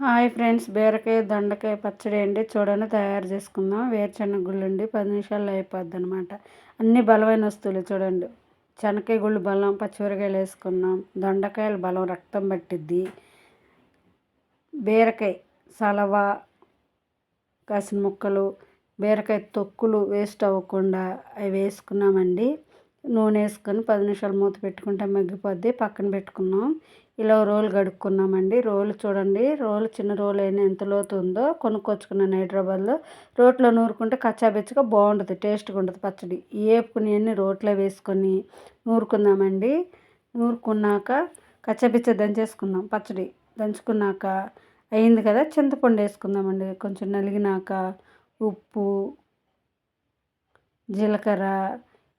Hi friends బీరకాయ దొండకాయ పచ్చడి అండి. చూడండి తయారు చేసుకుందాం. వేరుశనగ గుళ్ళు అండి పది నిమిషాల్లో అయిపోద్ది అనమాట అన్ని బలమైన వస్తువులు చూడండి. శనకాయ గుళ్ళు బలం పచ్చిమిరకాయలు వేసుకున్నాం. దొండకాయలు బలం రక్తం పట్టిద్ది. బీరకాయ సలవ కాసిన ముక్కలు బీరకాయ తొక్కులు వేస్ట్ అవ్వకుండా అవి వేసుకున్నామండి. నూనె వేసుకొని పది నిమిషాలు మూత పెట్టుకుంటే మగ్గిపోద్ది. పక్కన పెట్టుకున్నాం. ఇలా రోలు కడుక్కున్నామండి రోలు చూడండి. రోలు చిన్న రోలు అయినా ఎంత లోతు ఉందో కొనుక్కొచ్చుకున్నాను హైదరాబాద్లో. రోట్లో నూరుకుంటే కచ్చాబెచ్చగా బాగుంటుంది. టేస్ట్గా ఉంటుంది పచ్చడి. ఏపుకుని అన్ని రోట్లో వేసుకొని నూరుకుందామండి. నూరుకున్నాక కచ్చాబిచ్చ దంచేసుకుందాం పచ్చడి. దంచుకున్నాక అయింది కదా చింతపండు వేసుకుందామండి. కొంచెం నలిగినాక ఉప్పు జీలకర్ర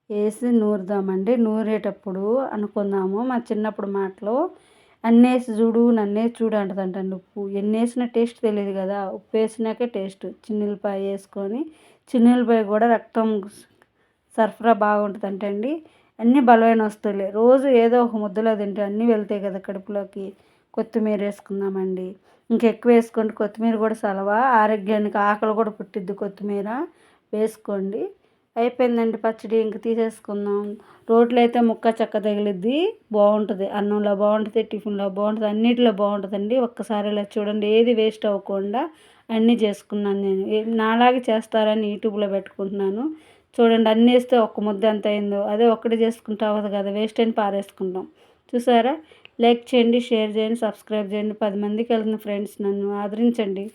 వేసి నూరుదామండి. నూరేటప్పుడు అనుకుందాము. మా చిన్నప్పుడు మాటలు అన్నేసి చూడు నన్నేసి చూడు అంటదంటండి ఉప్పు. ఎన్ని వేసిన టేస్ట్ తెలియదు కదా. ఉప్పు వేసినాకే టేస్ట్. చిన్నులపాయ వేసుకొని చిన్నులపాయ కూడా రక్తం సరఫరా బాగుంటుంది అంటండి అన్నీ బలమైన వస్తువులే. రోజు ఏదో ఒక ముద్దలో తింటే అన్నీ వెళ్తాయి కదా కడుపులోకి. కొత్తిమీర వేసుకుందామండి. ఇంకెక్కువ వేసుకోండి. కొత్తిమీర కూడా సలవా. ఆరోగ్యానికి ఆకలి కూడా పుట్టిద్ది కొత్తిమీర. వేసుకోండి. అయిపోయిందండి పచ్చడి ఇంక తీసేసుకుందాం. రోట్లో అయితే ముక్క చెక్క తగిలిద్ది బాగుంటుంది. అన్నంలో బాగుంటుంది టిఫిన్లో బాగుంటుంది అన్నిటిలో బాగుంటుందండి. ఒక్కసారి ఇలా చూడండి ఏది వేస్ట్ అవ్వకుండా అన్నీ చేసుకున్నాను నేను. నాలాగే చేస్తారని యూట్యూబ్లో పెట్టుకుంటున్నాను. చూడండి అన్నీ వేస్తే ఒక్క ముద్ద ఎంత అయిందో. అదే ఒక్కటి చేసుకుంటే అవ్వదు కదా వేస్ట్ అని పారేసుకుంటాం. చూసారా? లైక్ చేయండి షేర్ చేయండి సబ్స్క్రైబ్ చేయండి. పది మందికి వెళ్తున్న ఫ్రెండ్స్ నన్ను. ఆదరించండి.